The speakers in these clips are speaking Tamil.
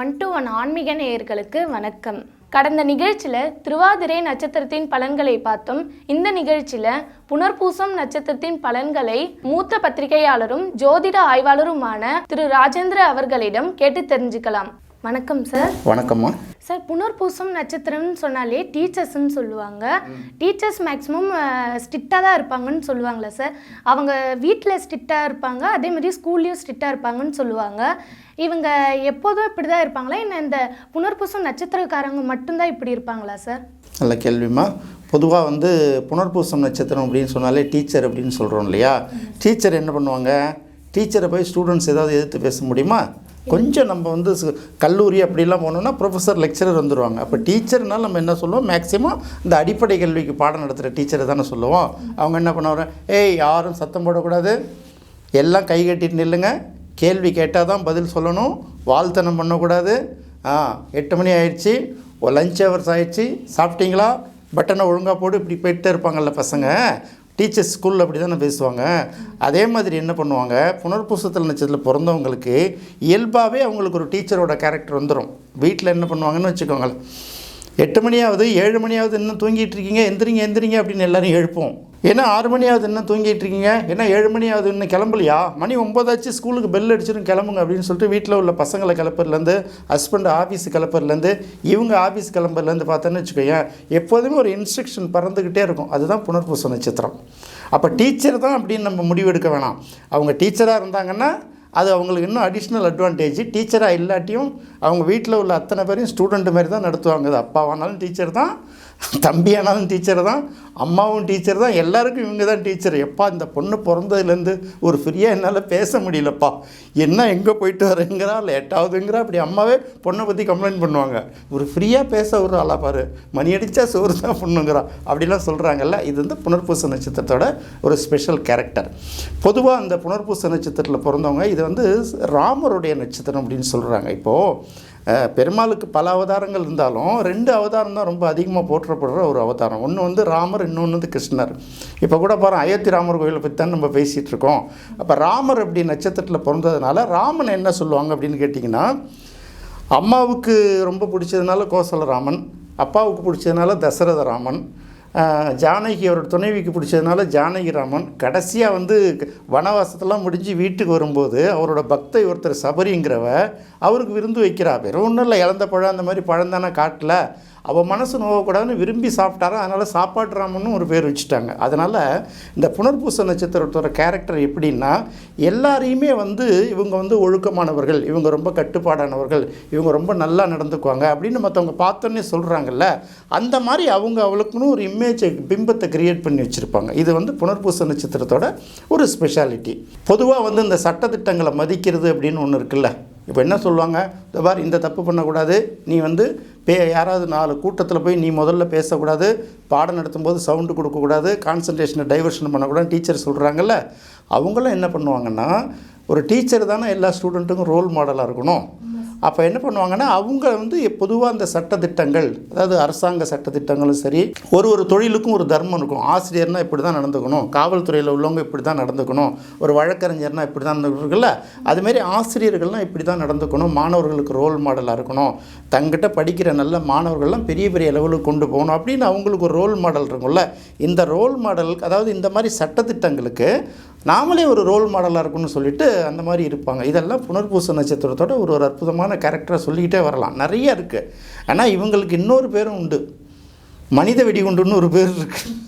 ஒன் டு ஒன் ஆன்மீக நேயர்களுக்கு வணக்கம். கடந்த நிகழ்ச்சியில் திருவாதிரை நட்சத்திரத்தின் பலன்களை பார்த்தோம். இந்த நிகழ்ச்சியில் புனர்பூசம் நட்சத்திரத்தின் பலன்களை மூத்த பத்திரிகையாளரும் ஜோதிட ஆய்வாளருமான திரு ராஜேந்திர அவர்களிடம் கேட்டு தெரிஞ்சுக்கலாம். வணக்கம் சார் வணக்கம்மா. சார் புனர்பூசம் நட்சத்திரம்னு சொன்னாலே டீச்சர்ஸ்ன்னு சொல்லுவாங்க. டீச்சர்ஸ் மேக்ஸிமம் ஸ்ட்ரிக்டாக தான் இருப்பாங்கன்னு சொல்லுவாங்களே சார் அவங்க வீட்டில் ஸ்ட்ரிக்டாக இருப்பாங்க அதே மாதிரி ஸ்கூல்லையும் ஸ்ட்ரிக்டாக இருப்பாங்கன்னு சொல்லுவாங்க. இவங்க எப்போதும் இப்படி தான் இருப்பாங்களா? இல்லை இந்த புனர்பூசம் நட்சத்திரக்காரங்க மட்டும்தான் இப்படி இருப்பாங்களா சார் நல்ல கேள்விம்மா. பொதுவாக வந்து புனர்பூசம் நட்சத்திரம் அப்படின்னு சொன்னாலே டீச்சர் அப்படின்னு சொல்கிறோம் இல்லையா? டீச்சர் என்ன பண்ணுவாங்க? டீச்சரை போய் ஸ்டூடெண்ட்ஸ் ஏதாவது எதிர்த்து பேச முடியுமா? கொஞ்சம் நம்ம வந்து கல்லூரி அப்படிலாம் போனோம்னா ப்ரொஃபஸர் லெக்சரர் வந்துடுவாங்க அப்போ டீச்சர்னால் நம்ம என்ன சொல்லுவோம்? மேக்ஸிமம் இந்த அடிப்படை கல்விக்கு பாடம் நடத்துகிற டீச்சரை தானே சொல்லுவோம். அவங்க என்ன பண்ணுவாங்க? ஏய் யாரும் சத்தம் போடக்கூடாது. எல்லாம் கை கட்டிட்டு நில்லுங்க. கேள்வி கேட்டால் தான் பதில் சொல்லணும். வாழ்த்தனம் பண்ணக்கூடாது. ஆ எட்டு மணி ஆயிடுச்சு. லஞ்ச் ஹவர்ஸ் ஆயிடுச்சு. சாப்பிட்டீங்களா? பட்டனை ஒழுங்காக போட்டு இப்படி போயிட்டே இருப்பாங்கல்ல பசங்க. டீச்சர்ஸ் ஸ்கூலில் அப்படி தானே பேசுவாங்க. அதே மாதிரி என்ன பண்ணுவாங்க? புனர்பூசத்தில் நட்சத்திரத்தில் பிறந்தவங்களுக்கு இயல்பாகவே அவங்களுக்கு ஒரு டீச்சரோட கேரக்டர் வந்துடும் வீட்டில் என்ன பண்ணுவாங்கன்னு வச்சுக்கோங்களேன். எட்டு மணியாவது ஏழு மணியாவது இன்னும் தூங்கிட்டு இருக்கீங்க எந்திரிங்க எந்திரிங்க அப்படின்னு எல்லோரும் எழுப்போம் என்ன ஆறு மணி ஆகுது இன்னும் தூங்கிட்டு இருக்கீங்க? ஏன்னா ஏழு மணி ஆகுது இன்னும் கிளம்பலையா? மணி ஒம்பதாச்சு ஸ்கூலுக்கு பெல் அடிச்சிடும் கிளம்புங்க அப்படின்னு சொல்லிட்டு வீட்டில் உள்ள பசங்களை கிளப்புறதுலேருந்து ஹஸ்பண்ட் ஆஃபீஸ் கிளப்புறதுலேருந்து இவங்க ஆஃபீஸ் கிளம்புறதுலேருந்து பார்த்தோன்னு வச்சுக்கோயேன் எப்போதுமே ஒரு இன்ஸ்ட்ரக்ஷன் பறந்துக்கிட்டே இருக்கும். அதுதான் புனர்பூச நட்சத்திரம். அப்போ டீச்சர் தான் அப்படின்னு நம்ம முடிவெடுக்க வேணாம். அவங்க டீச்சராக இருந்தாங்கன்னா அது அவங்களுக்கு இன்னும் அடிஷ்னல் அட்வான்டேஜ் டீச்சராக இல்லாட்டியும் அவங்க வீட்டில் உள்ள அத்தனை பேரையும் ஸ்டூடெண்ட் மாதிரி தான் நடத்துவாங்க. அது அப்பாவானாலும் டீச்சர் தான் தம்பியானாலும் டீச்சர் தான் அம்மாவும் டீச்சர் தான் எல்லாருக்கும் இவங்க தான் டீச்சர் எப்பா இந்த பொண்ணு பிறந்ததுலேருந்து ஒரு ஃப்ரீயாக என்னால் பேச முடியலப்பா. என்ன எங்கே போயிட்டு வரேங்கிறா லேட்டாகுதுங்கிறா அப்படி அம்மாவே பொண்ணை பற்றி கம்ப்ளைண்ட் பண்ணுவாங்க. ஒரு ஃப்ரீயாக பேச ஒரு ஆளாக பாரு. மணி அடித்தா சோறு தான் பொண்ணுங்கிறா. அப்படிலாம் சொல்கிறாங்கல்ல இது வந்து புனர்பூச நட்சத்திரத்தோட ஒரு ஸ்பெஷல் கேரக்டர் பொதுவாக அந்த புனர்பூச நட்சத்திரத்தில் பிறந்தவங்க இது வந்து ராமருடைய நட்சத்திரம் அப்படின்னு சொல்கிறாங்க இப்போது பெருமாளுக்கு பல அவதாரங்கள் இருந்தாலும் ரெண்டு அவதாரம் தான் ரொம்ப அதிகமாக போற்றப்படுற ஒரு அவதாரம். ஒன்று வந்து ராமர் இன்னொன்று வந்து கிருஷ்ணர். இப்போ கூட பாருங்கள் அயோத்தி ராமர் கோயிலை பற்றி தான் நம்ம பேசிகிட்டு இருக்கோம். அப்போ ராமர் அப்படி நட்சத்திரத்தில் பிறந்ததுனால ராமன் என்ன சொல்லுவாங்க அப்படின்னு கேட்டிங்கன்னா அம்மாவுக்கு ரொம்ப பிடிச்சதுனால கோசலராமன் அப்பாவுக்கு பிடிச்சதுனால தசரத ராமன் ஜானகி அவரோட துணைவிக்கு பிடிச்சதுனால ஜானகி ராமன் கடைசியாக வந்து வனவாசத்தெல்லாம் முடிஞ்சு வீட்டுக்கு வரும்போது அவரோட பக்தை ஒருத்தர் சபரிங்கிறவ அவருக்கு விருந்து வைக்கிறா. வெறும் ஒன்றும் இல்லை இழந்த பழம் அந்த மாதிரி பழம் தானே காட்டில். அவள் மனசு நோவக்கூடாதுன்னு விரும்பி சாப்பிட்டாரா? அதனால் சாப்பாட்டு ராமன்னு ஒரு பேர் வச்சுட்டாங்க. அதனால் இந்த புனர்பூச நட்சத்திரத்தோட கேரக்டர் எப்படின்னா எல்லாரையுமே வந்து இவங்க வந்து ஒழுக்கமானவர்கள் இவங்க ரொம்ப கட்டுப்பாடானவர்கள் இவங்க ரொம்ப நல்லா நடந்துக்குவாங்க அப்படின்னு மற்றவங்க பார்த்தோன்னே சொல்கிறாங்கல்ல அந்த மாதிரி அவங்க அவளுக்குன்னு ஒரு இமேஜை பிம்பத்தை கிரியேட் பண்ணி வச்சுருப்பாங்க. இது வந்து புனர்பூச நட்சத்திரத்தோட ஒரு ஸ்பெஷாலிட்டி பொதுவாக வந்து இந்த சட்டத்திட்டங்களை மதிக்கிறது அப்படின்னு ஒன்று இருக்குல்ல? இப்போ என்ன சொல்லுவாங்க? இந்த பார் இந்த தப்பு பண்ணக்கூடாது. நீ வந்து பே யாராவது நாலு கூட்டத்தில் போய் நீ முதல்ல பேசக்கூடாது. பாடம் நடத்தும்போது சவுண்டு கொடுக்கக்கூடாது. கான்சன்ட்ரேஷனை டைவர்ஷன் பண்ணக்கூடாது. டீச்சர் சொல்கிறாங்கல்ல அவங்களும் என்ன பண்ணுவாங்கன்னா ஒரு டீச்சர் தானே எல்லா ஸ்டூடெண்ட்டுக்கும் ரோல் மாடலாக இருக்கணும். அப்போ என்ன பண்ணுவாங்கன்னா அவங்க வந்து பொதுவாக அந்த சட்டத்திட்டங்கள் அதாவது அரசாங்க சட்டத்திட்டங்களும் சரி ஒரு ஒரு தொழிலுக்கும் ஒரு தர்மம் இருக்கும். ஆசிரியர்னால் இப்படி தான் நடந்துக்கணும். காவல்துறையில் உள்ளவங்க இப்படி தான் நடந்துக்கணும். ஒரு வழக்கறிஞர்னால் இப்படி தான் நடந்துக்கணும்ல. அதுமாரி ஆசிரியர்கள்லாம் இப்படி தான் நடந்துக்கணும். மாணவர்களுக்கு ரோல் மாடலாக இருக்கணும். தங்கிட்ட படிக்கிற நல்ல மாணவர்கள்லாம் பெரிய பெரிய லெவலுக்கு கொண்டு போகணும். அப்படின்னு அவங்களுக்கு ஒரு ரோல் மாடல் இருக்கும்ல. இந்த ரோல் மாடல் அதாவது இந்த மாதிரி சட்டத்திட்டங்களுக்கு நாமளே ஒரு ரோல் மாடலாக இருக்கும்னு சொல்லிட்டு அந்த மாதிரி இருப்பாங்க. இதெல்லாம் புனர்பூச நட்சத்திரத்தோட ஒரு ஒரு அற்புதமான கேரக்டரை சொல்லிக்கிட்டே வரலாம். நிறைய இருக்குது ஆனால் இவங்களுக்கு இன்னொரு பேரும் உண்டு. மனித வெடிகுண்டுன்னு ஒரு பேர் இருக்குது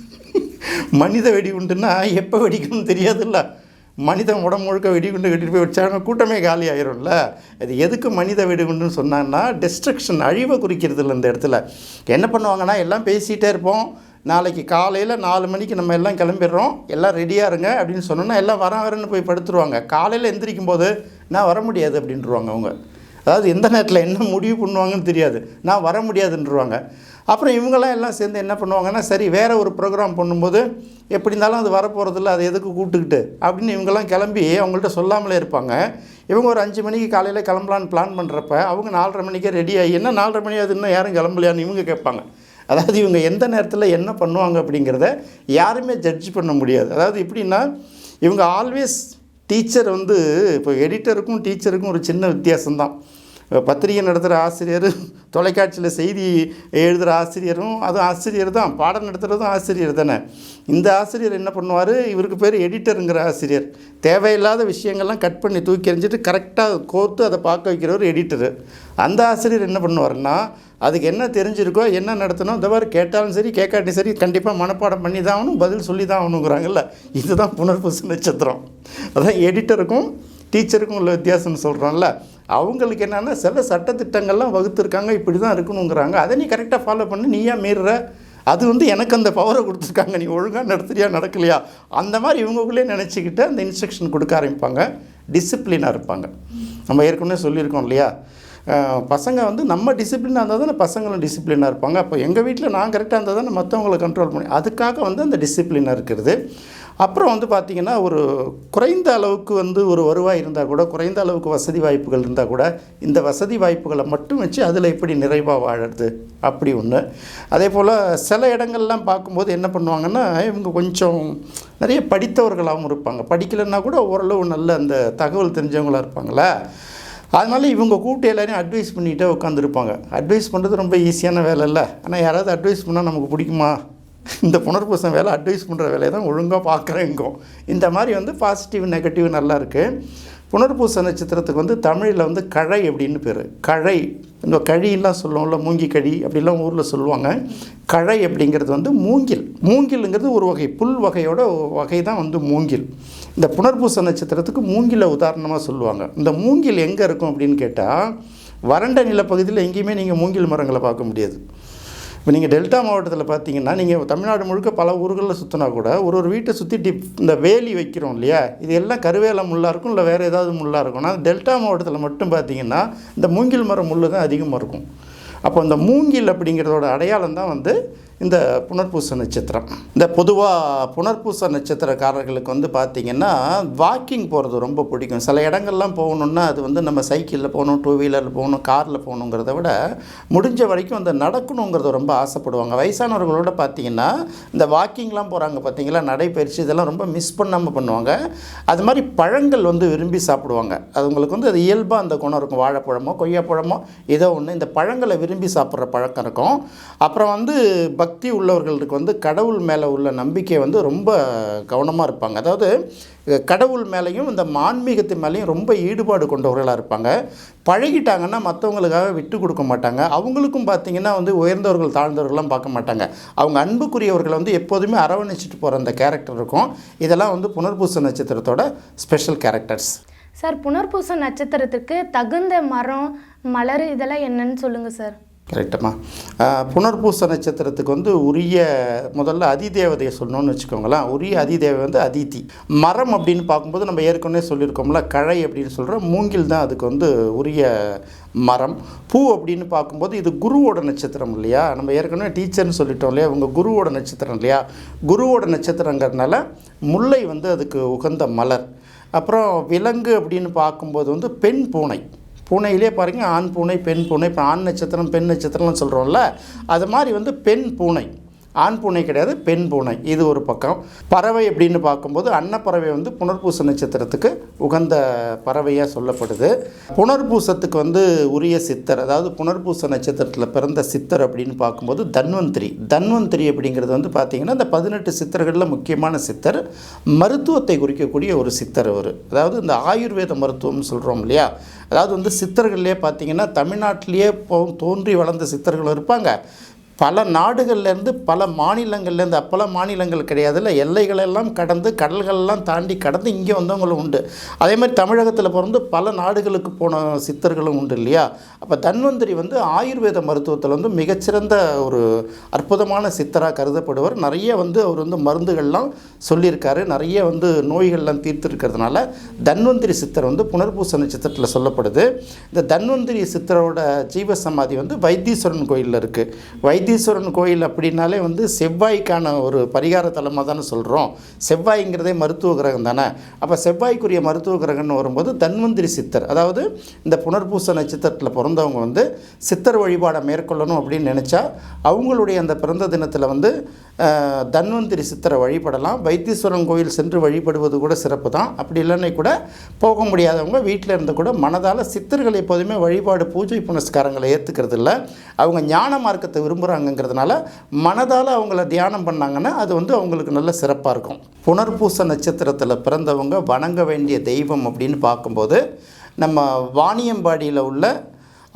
மனித வெடிகுண்டுன்னா எப்போ வெடிக்கணும்னு தெரியாதுல்ல. மனிதன் உடம்பு முழுக்க வெடிகுண்டு கட்டிட்டு போய் வச்சாங்க கூட்டமே காலி ஆயிரும்ல. அது எதுக்கு மனித வெடிகுண்டுன்னு சொன்னான்னா டிஸ்ட்ரக்ஷன் அழிவை குறிக்கிறது இல்லை இந்த இடத்துல. என்ன பண்ணுவாங்கன்னா எல்லாம் பேசிகிட்டே இருப்போம். நாளைக்கு காலையில் நாலு மணிக்கு நம்ம எல்லாம் கிளம்பிடுறோம். எல்லாம் ரெடியாக இருங்க அப்படின்னு சொன்னோன்னா எல்லாம் வரேன் வரேன்னு போய் படுத்துருவாங்க. காலையில் எந்திரிக்கும் போது நான் வர முடியாது அப்படின்ட்டுருவாங்க அவங்க. அதாவது எந்த நேரத்தில் என்ன முடிவு பண்ணுவாங்கன்னு தெரியாது. நான் வர முடியாதுன்றவாங்க அப்புறம் இவங்கெல்லாம் எல்லாம் சேர்ந்து என்ன பண்ணுவாங்கன்னா சரி வேறு ஒரு ப்ரோக்ராம் பண்ணும்போது எப்படி இருந்தாலும் அது வரப்போகிறதில்ல அதை எதுக்கு கூப்பிட்டுக்கிட்டு அப்படின்னு இவங்கெல்லாம் கிளம்பி அவங்கள்ட்ட சொல்லாமலே இருப்பாங்க. இவங்க ஒரு அஞ்சு மணிக்கு காலையில் கிளம்பலான்னு பிளான் பண்ணுறப்ப அவங்க நாலரை மணிக்கே ரெடி ஆகி என்ன நாலரை மணி அது இன்னும் யாரும் கிளம்பலையான்னு இவங்க கேட்பாங்க. அதாவது இவங்க எந்த நேரத்தில் என்ன பண்ணுவாங்க அப்படிங்கிறத யாருமே ஜட்ஜ் பண்ண முடியாது. அதாவது எப்படின்னா இவங்க ஆல்வேஸ் டீச்சர் வந்து இப்போ எடிட்டருக்கும் டீச்சருக்கும் ஒரு சின்ன வித்தியாசம்தான். பத்திரிகை நடத்துகிற ஆசிரியர் தொலைக்காட்சியில் செய்தி எழுதுகிற ஆசிரியரும் அது ஆசிரியர் தான். பாடம் நடத்துகிறதும் ஆசிரியர் தானே. இந்த ஆசிரியர் என்ன பண்ணுவார்? இவருக்கு பேர் எடிட்டருங்கிற ஆசிரியர். தேவையில்லாத விஷயங்கள்லாம் கட் பண்ணி தூக்கி எறிஞ்சிட்டு கரெக்டாக கோர்த்து அதை பார்க்க வைக்கிறவர் எடிட்டரு அந்த ஆசிரியர் என்ன பண்ணுவாருன்னா அதுக்கு என்ன தெரிஞ்சிருக்கோ என்ன நடத்தணும் இந்த மாதிரி கேட்டாலும் சரி கேட்காட்டி சரி கண்டிப்பாக மனப்பாடம் பண்ணி தான் ஆகணும் பதில் சொல்லி தான் ஆகணுங்கிறாங்கல்ல. இதுதான் புனர்பூச நட்சத்திரம். அதான் எடிட்டருக்கும் டீச்சருக்கும் உள்ள வித்தியாசம்னு சொல்கிறோம்ல அவங்களுக்கு என்னென்னா சில சட்டத்திட்டங்கள்லாம் வகுத்துருக்காங்க இப்படி தான் இருக்கணுங்கிறாங்க. அதை நீ கரெக்டாக ஃபாலோ பண்ணி நீயா மீறுற? அது வந்து எனக்கு அந்த பவரை கொடுத்துருக்காங்க. நீ ஒழுங்காக நடத்துறியா நடக்கலையா? அந்த மாதிரி இவங்களுக்குள்ளே நினச்சிக்கிட்டு அந்த இன்ஸ்ட்ரக்ஷன் கொடுக்க ஆரம்பிப்பாங்க. டிசிப்ளினாக இருப்பாங்க. நம்ம ஏற்கனவே சொல்லியிருக்கோம் இல்லையா? பசங்க வந்து நம்ம டிசிப்ளினாக இருந்தால் தானே பசங்களும் டிசிப்ளினாக இருப்பாங்க. அப்போ எங்கள் வீட்டில் நான் கரெக்டாக இருந்தால் தானே மற்றவங்களை கண்ட்ரோல் பண்ணி அதுக்காக வந்து அந்த டிசிப்ளினாக இருக்கிறது. அப்புறம் வந்து பார்த்திங்கன்னா ஒரு குறைந்த அளவுக்கு வந்து ஒரு வருவாய் இருந்தால் கூட குறைந்த அளவுக்கு வசதி வாய்ப்புகள் இருந்தால் கூட இந்த வசதி வாய்ப்புகளை மட்டும் வச்சு அதில் எப்படி நிறைவாக வாழறது அப்படி ஒன்று அதே போல் சில இடங்கள்லாம் பார்க்கும்போது என்ன பண்ணுவாங்கன்னா இவங்க கொஞ்சம் நிறைய படித்தவர்களாகவும் இருப்பாங்க. படிக்கலைன்னா கூட ஓரளவு நல்ல அந்த தகவல் தெரிஞ்சவங்களாக இருப்பாங்களே அதனால இவங்க கூப்பிட்டு எல்லாரையும் அட்வைஸ் பண்ணிகிட்டே உட்காந்துருப்பாங்க அட்வைஸ் பண்ணுறது ரொம்ப ஈஸியான வேலை இல்லை ஆனால் யாராவது அட்வைஸ் பண்ணால் நமக்கு பிடிக்குமா? இந்த புனர்பூசம் வேலை அட்வைஸ் பண்ணுற வேலையை தான் ஒழுங்காக பார்க்குறேங்கோ. இந்த மாதிரி வந்து பாசிட்டிவ் நெகட்டிவ் நல்லா இருக்குது புனர்பூச நட்சத்திரத்துக்கு வந்து தமிழில் வந்து கழை அப்படின்னு பேர். கழை. இந்த கழியெல்லாம் சொல்லுவோம்ல மூங்கி கழி அப்படிலாம் ஊரில் சொல்லுவாங்க. கழை அப்படிங்கிறது வந்து மூங்கில். மூங்கிலுங்கிறது ஒரு வகை. புல் வகையோட வகை தான் வந்து மூங்கில். இந்த புனர்பூச நட்சத்திரத்துக்கு மூங்கிலை உதாரணமாக சொல்லுவாங்க. இந்த மூங்கில் எங்கே இருக்கும் அப்படின்னு கேட்டால் வறண்ட நிலப்பகுதியில் எங்கேயுமே நீங்கள் மூங்கில் மரங்களை பார்க்க முடியாது. இப்போ நீங்கள் டெல்டா மாவட்டத்தில் பார்த்தீங்கன்னா நீங்கள் தமிழ்நாடு முழுக்க பல ஊர்களில் சுற்றினா கூட ஒரு ஒரு வீட்டை சுற்றி டிப் இந்த வேலி வைக்கிறோம் இல்லையா? இது எல்லாம் கருவேல முள்ளாக இருக்கும் இல்லை வேறு ஏதாவது முள்ளாக இருக்கும். ஆனால் டெல்டா மாவட்டத்தில் மட்டும் பார்த்தீங்கன்னா இந்த மூங்கில் மரம் முள்ளு தான் அதிகமாக இருக்கும். அப்போ இந்த மூங்கில் அப்படிங்கிறதோட அடையாளம் தான் வந்து இந்த புனர்பூச நட்சத்திரம். இந்த பொதுவாக புனர்பூச நட்சத்திரக்காரர்களுக்கு வந்து பார்த்திங்கன்னா வாக்கிங் போகிறது ரொம்ப பிடிக்கும். சில இடங்கள்லாம் போகணுன்னா அது வந்து நம்ம சைக்கிளில் போகணும் டூ வீலரில் போகணும் காரில் போகணுங்கிறத விட முடிஞ்ச வரைக்கும் அந்த நடக்கணுங்கிறத ரொம்ப ஆசைப்படுவாங்க. வயசானவர்களோட பார்த்திங்கன்னா இந்த வாக்கிங்லாம் போகிறாங்க பார்த்திங்களா நடைப்பயிற்சி இதெல்லாம் ரொம்ப மிஸ் பண்ணாமல் பண்ணுவாங்க. அது மாதிரி பழங்கள் வந்து விரும்பி சாப்பிடுவாங்க. அது உங்களுக்கு வந்து அது இயல்பாக அந்த குணம் இருக்கும். வாழைப்பழமோ கொய்யாப்பழமோ ஏதோ ஒன்று இந்த பழங்களை விரும்பி சாப்பிட்ற பழக்கம் இருக்கும். அப்புறம் வந்து பக்தி உள்ளவர்களுக்கு வந்து கடவுள் மேலே உள்ள நம்பிக்கை வந்து ரொம்ப கவனமாக இருப்பாங்க. அதாவது கடவுள் மேலேயும் இந்த ஆன்மீகத்து மேலேயும் ரொம்ப ஈடுபாடு கொண்டவர்களாக இருப்பாங்க. பழகிட்டாங்கன்னா மற்றவங்களுக்காக விட்டு கொடுக்க மாட்டாங்க. அவங்களுக்கும் பார்த்திங்கன்னா வந்து உயர்ந்தவர்கள் தாழ்ந்தவர்கள்லாம் பார்க்க மாட்டாங்க. அவங்க அன்புக்குரியவர்களை வந்து எப்போதுமே அரவணைச்சிட்டு போகிற அந்த கேரக்டர் இருக்கும். இதெல்லாம் வந்து புனர்பூச நட்சத்திரத்தோட ஸ்பெஷல் கேரக்டர்ஸ் சார் புனர்பூச நட்சத்திரத்துக்கு தகுந்த மரம் மலர் இதெல்லாம் என்னன்னு சொல்லுங்கள் சார். கரெக்டம்மா புனர்பூச நட்சத்திரத்துக்கு வந்து உரிய முதல்ல அதிதேவதையை சொல்லணும்னு வச்சுக்கோங்களேன். உரிய அதிதேவை வந்து அதிதி மரம் அப்படின்னு பார்க்கும்போது நம்ம ஏற்கனவே சொல்லியிருக்கோம்ல கழை அப்படின்னு சொல்கிறோம் மூங்கில் தான் அதுக்கு வந்து உரிய மரம். பூ அப்படின்னு பார்க்கும்போது இது குருவோட நட்சத்திரம் இல்லையா? நம்ம ஏற்கனவே டீச்சர்னு சொல்லிட்டோம் இல்லையா? உங்கள் குருவோட நட்சத்திரம் இல்லையா? குருவோட நட்சத்திரங்கிறதுனால முல்லை வந்து அதுக்கு உகந்த மலர். அப்புறம் விலங்கு அப்படின்னு பார்க்கும்போது வந்து பெண் பூனை. பூனையிலே பாருங்கள் ஆண் பூனை பெண் பூனை இப்போ ஆண் நட்சத்திரம் பெண் நட்சத்திரம்னு சொல்கிறோம்ல அது மாதிரி வந்து பெண் பூனை. ஆண் பூனை கிடையாது பெண் பூனை. இது ஒரு பக்கம். பறவை அப்படின்னு பார்க்கும்போது அன்னப்பறவை வந்து புனர்பூச நட்சத்திரத்துக்கு உகந்த பறவையாக சொல்லப்படுது. புனர்பூசத்துக்கு வந்து உரிய சித்தர் அதாவது புனர்பூச நட்சத்திரத்தில் பிறந்த சித்தர் அப்படின்னு பார்க்கும்போது தன்வந்திரி. தன்வந்திரி அப்படிங்கிறது வந்து பார்த்திங்கன்னா இந்த பதினெட்டு சித்தர்களில் முக்கியமான சித்தர். மருத்துவத்தை குறிக்கக்கூடிய ஒரு சித்தர் அவர். அதாவது இந்த ஆயுர்வேத மருத்துவம்னு சொல்கிறோம் இல்லையா? அதாவது வந்து சித்தர்கள்லேயே பார்த்தீங்கன்னா தமிழ்நாட்டிலேயே போ- தோன்றி வளர்ந்த சித்தர்கள் இருப்பாங்க. பல நாடுகள்லேருந்து பல மாநிலங்கள்லேருந்து அப்போல்லாம் மாநிலங்கள் கிடையாதுல்ல எல்லைகளெல்லாம் கடந்து கடல்களெல்லாம் தாண்டி கடந்து இங்கே வந்தவங்களும் உண்டு. அதே மாதிரி தமிழகத்தில் பிறந்து பல நாடுகளுக்கு போன சித்தர்களும் உண்டு இல்லையா? அப்போ தன்வந்திரி வந்து ஆயுர்வேத மருத்துவத்தில் வந்து மிகச்சிறந்த ஒரு அற்புதமான சித்தராக கருதப்படுவர். நிறைய வந்து அவர் வந்து மருந்துகள்லாம் சொல்லியிருக்காரு. நிறைய வந்து நோய்கள்லாம் தீர்த்திருக்கிறதுனால தன்வந்திரி சித்தர் வந்து புனர்பூச நட்சத்திரத்தில் சொல்லப்படுது. இந்த தன்வந்திரி சித்தரோட ஜீவசமாதி வந்து வைத்தீஸ்வரன் கோயிலில் இருக்குது வைத்தீஸ்வரன் வைத்தீஸ்வரன் கோயில் அப்படின்னாலே வந்து செவ்வாய்க்கான ஒரு பரிகார தலமாக தானே சொல்கிறோம் செவ்வாய்ங்கிறதே மருத்துவ கிரகம் தானே. அப்போ செவ்வாய்க்குரிய மருத்துவ கிரகம்னு வரும்போது தன்வந்திரி சித்தர் அதாவது இந்த புனர்பூச நட்சத்திரத்தில் பிறந்தவங்க வந்து சித்தர் வழிபாடை மேற்கொள்ளணும் அப்படின்னு நினச்சா அவங்களுடைய அந்த பிறந்த தினத்தில் வந்து தன்வந்திரி சித்தரை வழிபடலாம். வைத்தீஸ்வரன் கோயில் சென்று வழிபடுவது கூட சிறப்பு தான். அப்படி இல்லைன்னு கூட போக முடியாதவங்க வீட்டில் இருந்து கூட மனதால் சித்தர்கள் எப்போதுமே வழிபாடு பூஜை புனஸ்காரங்களை ஏற்றுக்கிறது இல்லை அவங்க ஞான மார்க்கத்தை விரும்புகிறாங்கங்கிறதுனால மனதால் அவங்கள தியானம் பண்ணாங்கன்னா அது வந்து அவங்களுக்கு நல்ல சிறப்பாக இருக்கும். புனர்பூச நட்சத்திரத்தில் பிறந்தவங்க வணங்க வேண்டிய தெய்வம் அப்படின்னு பார்க்கும்போது நம்ம வாணியம்பாடியில் உள்ள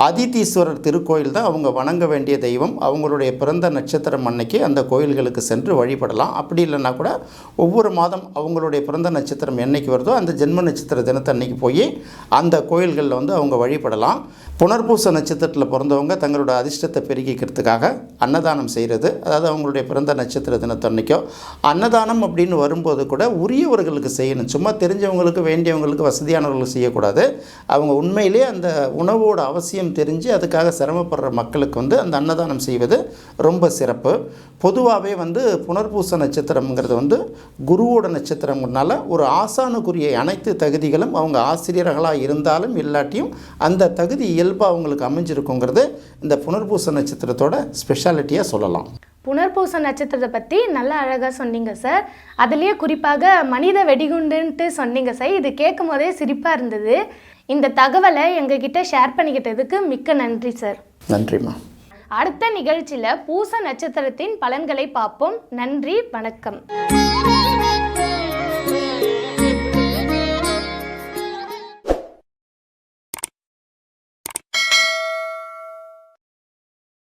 அதிதீஸ்வரர் திருக்கோயில் தான் அவங்க வணங்க வேண்டிய தெய்வம். அவங்களுடைய பிறந்த நட்சத்திரம் அன்னைக்கு அந்த கோயில்களுக்கு சென்று வழிபடலாம். அப்படி இல்லைன்னா கூட ஒவ்வொரு மாதம் அவங்களுடைய பிறந்த நட்சத்திரம் என்னைக்கு வருதோ அந்த ஜென்ம நட்சத்திர தினத்தை அன்னைக்கு போய் அந்த கோயில்களில் வந்து அவங்க வழிபடலாம். புனர்பூச நட்சத்திரத்தில் பிறந்தவங்க தங்களோட அதிர்ஷ்டத்தை பெருக்கிக்கிறதுக்காக அன்னதானம் செய்கிறது அதாவது அவங்களுடைய பிறந்த நட்சத்திர தினத்தன்னைக்கோ அன்னதானம் அப்படின்னு வரும்போது கூட உரியவர்களுக்கு செய்யணும். சும்மா தெரிஞ்சவங்களுக்கு வேண்டியவங்களுக்கு வசதியானவர்களுக்கு செய்யக்கூடாது. அவங்க உண்மையிலேயே அந்த உணவோட அவசியம் தெரிஞ்சு அதுக்காக சிரமப்படுற மக்களுக்கு வந்து அந்த அன்னதானம் செய்வது ரொம்ப சிறப்பு. பொதுவாகவே வந்து புனர்பூச நட்சத்திரம்ங்கிறது வந்து குருவோட நட்சத்திரம்னால ஒரு ஆசானுக்குரிய அனைத்து தகுதிகளும் அவங்க ஆசிரியர்களாக இருந்தாலும் இல்லாட்டியும் அந்த தகுதி இயல்பாக அவங்களுக்கு அமைஞ்சிருக்குங்கிறது இந்த புனர்பூச நட்சத்திரத்தோட ஸ்பெஷாலிட்டியாக சொல்லலாம். புனர்பூச நட்சத்திரத்தை பற்றி நல்லா அழகாக சொன்னீங்க சார் அதுலேயே குறிப்பாக மனித வெடிகுண்டுன்ட்டு சொன்னீங்க சார் இது கேட்கும் போதே சிரிப்பாக இருந்தது. இந்த தகவலை எங்ககிட்ட ஷேர் பண்ணிக்கிட்டதுக்கு மிக்க நன்றி சார் நன்றிம்மா. அடுத்த நிகழ்ச்சியில் பூச நட்சத்திரத்தின் பலன்களை பார்ப்போம். நன்றி வணக்கம்.